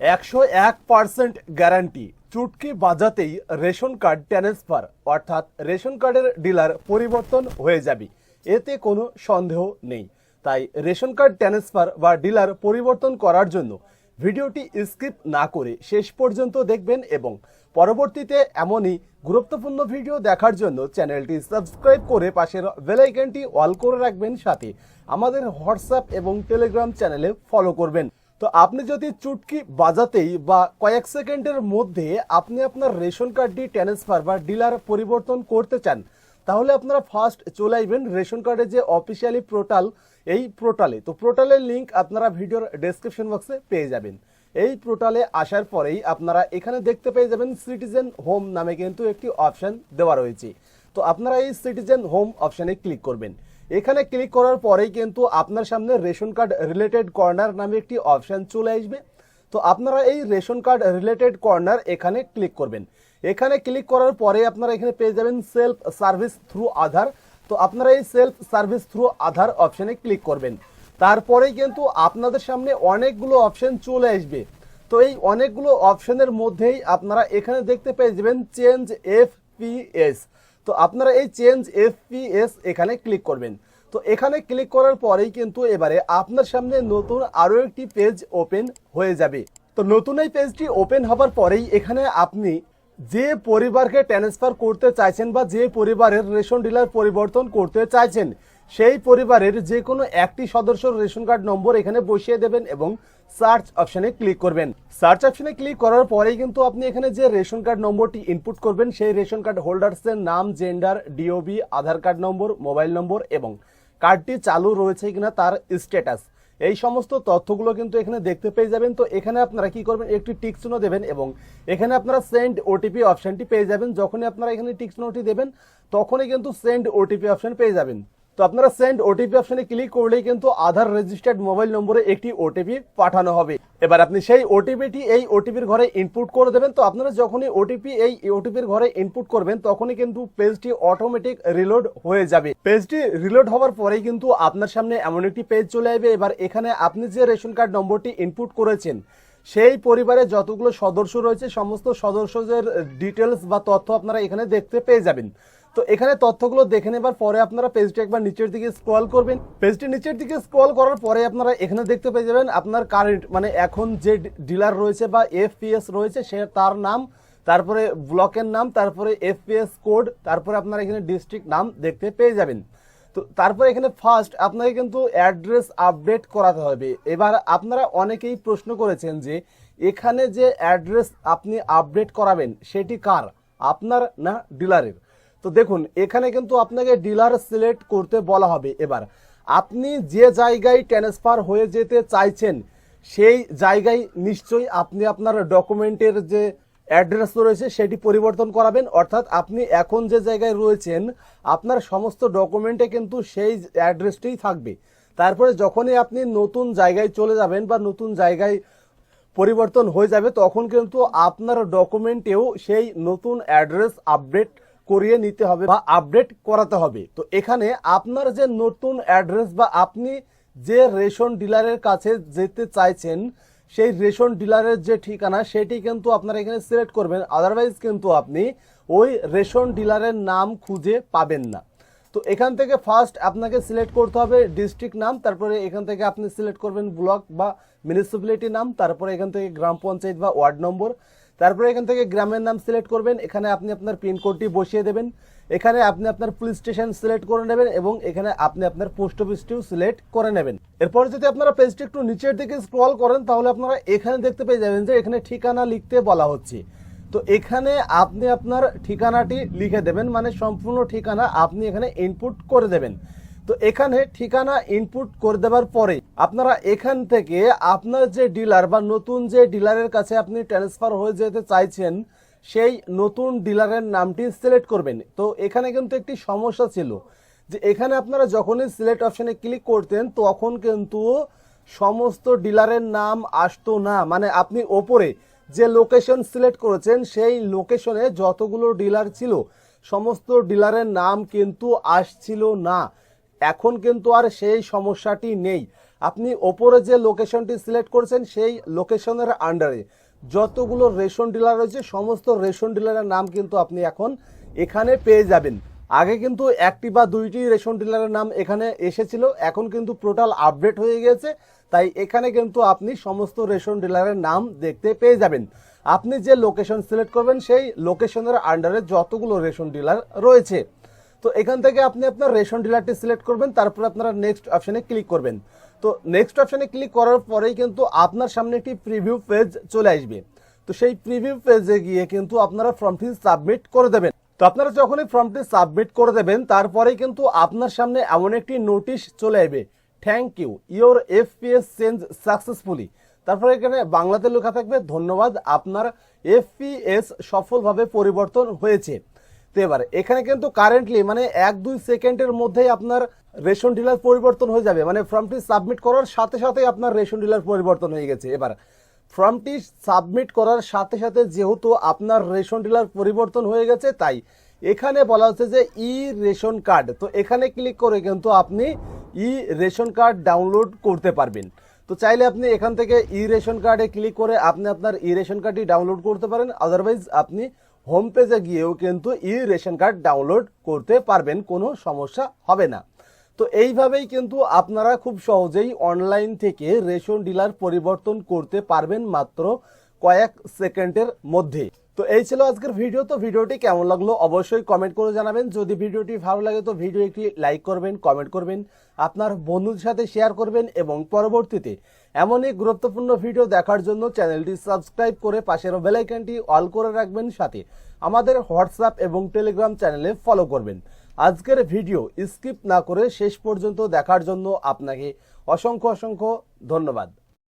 একশো এক percent guarantee চুটকি বাজাতেই রেশন কার্ড ট্রান্সফার অর্থাৎ রেশন কার্ডের ডিলার পরিবর্তন হয়ে যাবে। এতে কোনো সন্দেহ নেই। তাই রেশন কার্ড ট্রান্সফার বা ডিলার পরিবর্তন করার জন্য ভিডিওটি স্কিপ না করে শেষ পর্যন্ত দেখবেন এবং পরবর্তীতে এমনই গুরুত্বপূর্ণ ভিডিও দেখার জন্য চ্যানেলটি সাবস্ক্রাইব করে পাশের বেল আইকনটি অল করে রাখবেন সাথে আমাদের হোয়াটসঅ্যাপ এবং টেলিগ্রাম চ্যানেলে ফলো করবেন। তো আপনি যদি চুটকি বাজাতেই বা কয়েক সেকেন্ডের মধ্যে আপনি আপনার রেশন কার্ডটি ট্রান্সফার বা ডিলার পরিবর্তন করতে চান, তাহলে আপনারা ফার্স্ট চলে আসবেন রেশন কার্ডের যে অফিসিয়ালি পোর্টাল এই পোর্টালে তো পোর্টালের লিংক আপনারা ভিডিওর ডেসক্রিপশন বক্সে পেয়ে যাবেন। এই পোর্টালে আসার পরেই আপনারা এখানে দেখতে পেয়ে যাবেন সিটিজেন হোম নামে কিন্তু একটি অপশান দেওয়া রয়েছে। তো আপনারা এই সিটিজেন হোম অপশানে ক্লিক করবেন। এখানে ক্লিক করার পরেই কিন্তু আপনার সামনে রেশন কার্ড রিলেটেড কর্নার নামে একটি অপশান চলে আসবে। তো আপনারা এই রেশন কার্ড রিলেটেড কর্নার এখানে ক্লিক করবেন। এখানে ক্লিক করার পরে আপনারা এখানে পেয়ে যাবেন সেলফ সার্ভিস থ্রু আধার। তো আপনারা এই সেলফ সার্ভিস থ্রু আধার অপশানে ক্লিক করবেন। তারপরেই কিন্তু আপনাদের সামনে অনেকগুলো অপশান চলে আসবে। তো এই অনেকগুলো অপশানের মধ্যেই আপনারা এখানে দেখতে পেয়ে যাবেন চেঞ্জ এফ তো আপনারা এই চেঞ্জ এফপিএস এখানে ক্লিক করবেন। তো এখানে ক্লিক করার পরেই কিন্তু এবারে আপনার সামনে নতুন আরও একটি পেজ ওপেন হয়ে যাবে। তো নতুন এই পেজটি ওপেন হবার পরেই এখানে আপনি যে পরিবারকে ট্রান্সফার করতে চাইছেন বা যে পরিবারের রেশন ডিলার পরিবর্তন করতে চাইছেন, সেই পরিবারের যে কোনো একটি সদস্যর রেশন কার্ড নম্বর এখানে বসিয়ে দেবেন এবং সার্চ অপশনে ক্লিক করবেন। সার্চ অপশনে ক্লিক করার পরেই কিন্তু আপনি এখানে যে রেশন কার্ড নম্বরটি ইনপুট করবেন, সেই রেশন কার্ড হোল্ডার্সের নাম gender DOB Aadhaar card number mobile number এবং কার্ডটি চালু রয়েছে কিনা তার স্ট্যাটাস এই সমস্ত তথ্যগুলো কিন্তু এখানে দেখতে পেয়ে যাবেন। তো এখানে আপনারা কি করবেন, একটি টিক দেবেন এবং এখানে আপনারা সেন্ড ওটিপি অপশনটি পেয়ে যাবেন। যখনই আপনারা এখানে টিক দেবেন, তখনই কিন্তু সেন্ড ওটিপি অপশন পেয়ে যাবেন। তো আপনারা সেন্ড ওটিপি অপশনে ক্লিক করলেই কিন্তু আধার রেজিস্টার্ড মোবাইল নম্বরে একটি ওটিপি পাঠানো হবে। এবার আপনি সেই ওটিপিটি এই ওটিপির ঘরে ইনপুট করে দেবেন। তো আপনারা যখনই ওটিপি এই ওটিপির ঘরে ইনপুট করবেন, তখনই কিন্তু পেজটি অটোমেটিক রিলোড হয়ে যাবে। পেজটি রিলোড হওয়ার পরেই কিন্তু আপনার সামনে এমন একটি পেজ চলে আসবে। এবার এখানে আপনি যে রেশন কার্ড নম্বরটি ইনপুট করেছেন, সেই পরিবারে যতগুলো সদস্য রয়েছে, সমস্ত সদস্যদের ডিটেলস বা তথ্য আপনারা এখানে দেখতে পেয়ে যাবেন। তো এখানে তথ্যগুলো দেখে নেবার পরে আপনারা পেজটি একবার নিচের দিকে স্ক্রল করবেন। পেজটি নিচের দিকে স্ক্রল করার পরে আপনারা এখানে দেখতে পেয়ে যাবেন আপনার কারেন্ট মানে এখন যে ডিলার রয়েছে বা এফপিএস রয়েছে, সে তার নাম, তারপরে ব্লকের নাম, তারপরে এফপিএস কোড তারপরে আপনারা এখানে ডিস্ট্রিক্ট নাম দেখতে পেয়ে যাবেন। তো তারপরে এখানে ফার্স্ট আপনাকে কিন্তু অ্যাড্রেস আপডেট করাতে হবে। এবার আপনারা অনেকেই প্রশ্ন করেছেন যে, এখানে যে অ্যাড্রেস আপনি আপডেট করাবেন, সেটি কার? আপনার না ডিলারের তো দেখুন, এখানে কিন্তু আপনাকে ডিলার সিলেক্ট করতে বলা হবে এবার। আপনি যে জায়গায় ট্রান্সফার হয়ে যেতে চাইছেন, সেই জায়গায় নিশ্চয়ই আপনি আপনার ডকুমেন্টের যে অ্যাড্রেস রয়েছে, সেটি পরিবর্তন করাবেন। অর্থাৎ আপনি এখন যে জায়গায় রয়েছেন, আপনার সমস্ত ডকুমেন্টে কিন্তু সেই অ্যাড্রেসটিই থাকবে। তারপরে যখনই আপনি নতুন জায়গায় চলে যাবেন বা নতুন জায়গায় পরিবর্তন হয়ে যাবে, তখন কিন্তু আপনার ডকুমেন্টেও সেই নতুন অ্যাড্রেস আপডেট করিয়ে নিতে হবে বা আপডেট করাতে হবে। তো এখানে আপনার যে নতুন অ্যাড্রেস বা আপনি যে রেশন ডিলারের কাছে যেতে চাইছেন, সেই রেশন ডিলারের যে ঠিকানা, সেটি কিন্তু আপনারা এখানে সিলেক্ট করবেন। আদারওয়াইজ কিন্তু আপনি ওই রেশন ডিলারের নাম খুঁজে পাবেন না। তো এখান থেকে ফার্স্ট আপনাকে সিলেক্ট করতে হবে ডিস্ট্রিক্ট নাম, তারপরে এখান থেকে আপনি সিলেক্ট করবেন ব্লক বা মিউনিসিপ্যালিটি নাম, তারপরে এখান থেকে গ্রাম পঞ্চায়েত বা ওয়ার্ড নম্বর তারপরে এখান থেকে গ্রামের নাম সিলেক্ট করবেন। এখানে আপনি আপনার পিনকোডটি বসিয়ে দেবেন। এখানে আপনি আপনার পুলিশ স্টেশন সিলেক্ট করে নেবেন এবং এখানে আপনি আপনার পোস্ট অফিসটিও সিলেক্ট করে নেবেন। এরপর যদি আপনারা পেজটি একটু নিচের দিকে স্ক্রল করেন, তাহলে আপনারা এখানে দেখতে পেয়ে যাবেন যে এখানে ঠিকানা লিখতে বলা হচ্ছে। তো এখানে আপনি আপনার ঠিকানাটি লিখে দেবেন মানে সম্পূর্ণ ঠিকানা আপনি এখানে ইনপুট করে দেবেন। তো এখানে ঠিকানা ইনপুট করে দেওয়ার পরে আপনারা এখান থেকে আপনার যে ডিলার বা নতুন যে ডিলারের কাছে আপনি ট্রান্সফার হয়ে যেতে চাইছেন, সেই নতুন ডিলারের নামটি সিলেক্ট করবেন। তো এখানে কিন্তু একটি সমস্যা ছিল যে এখানে আপনারা যখনই সিলেক্ট অপশানে ক্লিক করতেন, তখন কিন্তু সমস্ত ডিলারের নাম আসতো না। মানে আপনি ওপরে যে লোকেশন সিলেক্ট করেছেন, সেই লোকেশনে যতগুলো ডিলার ছিল, সমস্ত ডিলারের নাম কিন্তু আসছিল না। এখন কিন্তু আর সেই সমস্যাটি নেই। আপনি ওপরে যে লোকেশনটি সিলেক্ট করছেন, সেই লোকেশনের আন্ডারে যতগুলো রেশন ডিলার রয়েছে, সমস্ত রেশন ডিলারের নাম কিন্তু আপনি এখন এখানে পেয়ে যাবেন। আগে কিন্তু একটি বা দুইটি রেশন ডিলারের নাম এখানে এসেছিল, এখন কিন্তু টোটাল আপডেট হয়ে গেছে তাই এখানে কিন্তু আপনি সমস্ত রেশন ডিলারের নাম দেখতে পেয়ে যাবেন। আপনি যে লোকেশন সিলেক্ট করবেন, সেই লোকেশনের আন্ডারে যতগুলো রেশন ডিলার রয়েছে। তো এখান থেকে আপনি আপনার রেশন ডিলারটি সিলেক্ট করবেন, তারপর আপনারা নেক্সট অপশনে ক্লিক করবেন। তো নেক্সট অপশনে ক্লিক করার পরেই কিন্তু আপনার সামনে একটি প্রিভিউ পেজ চলে আসবে। তো সেই প্রিভিউ পেজে গিয়ে কিন্তু আপনারা ফর্মটি সাবমিট করে দেবেন। তো আপনারা যখনই ফর্মটি সাবমিট করে দেবেন, তারপরেই কিন্তু আপনার সামনে এমন একটি নোটিশ চলে আসবে। Thank you yours change successfully তারপরে এখানে বাংলাতে লেখা থাকবে, ধন্যবাদ, আপনার এফপিএস সফলভাবে পরিবর্তন হয়েছে। তো এবার এখানে কিন্তু কারেন্টলি মানে এক, দুই সেকেন্ডের মধ্যেই আপনার রেশন ডিলার পরিবর্তন হয়ে যাবে। মানে ফর্মটি সাবমিট করার সাথে সাথে আপনার রেশন ডিলার পরিবর্তন হয়ে গেছে এবার। ফর্মটি সাবমিট করার সাথে সাথে যেহেতু আপনার রেশন ডিলার পরিবর্তন হয়ে গেছে, তাই এখানে বলা হচ্ছে যে ই রেশন কার্ড তো এখানে ক্লিক করে কিন্তু আপনি ই রেশন কার্ড ডাউনলোড করতে পারবেন। তো চাইলে আপনি এখান থেকে ই রেশন কার্ডে ক্লিক করে আপনি আপনার ই রেশন কার্ডটি ডাউনলোড করতে পারেন। আদারওয়াইজ আপনি হোম পেজে গিয়েও কিন্তু ই রেশন কার্ড ডাউনলোড করতে পারবেন, কোনো সমস্যা হবে না। তো এইভাবেই কিন্তু আপনারা খুব সহজেই অনলাইন থেকে রেশন ডিলার পরিবর্তন করতে পারবেন মাত্র কয়েক সেকেন্ডের মধ্যে। তো এই ছিল আজকের ভিডিও। তো ভিডিওটি কেমন লাগল অবশ্যই কমেন্ট করে জানাবেন। যদি ভিডিওটি ভালো লাগে, তো ভিডিও একটি লাইক করবেন কমেন্ট করবেন, আপনার বন্ধুদের সাথে শেয়ার করবেন এবং পরবর্তীতে এমনই গুরুত্বপূর্ণ ভিডিও দেখার জন্য চ্যানেলটি সাবস্ক্রাইব করে পাশের বেলাইকানটি অল করে রাখবেন। সাথে আমাদের হোয়াটসঅ্যাপ এবং টেলিগ্রাম চ্যানেলে ফলো করবেন। আজকের ভিডিও স্কিপ না করে শেষ পর্যন্ত দেখার জন্য আপনাকে অসংখ্য অসংখ্য ধন্যবাদ।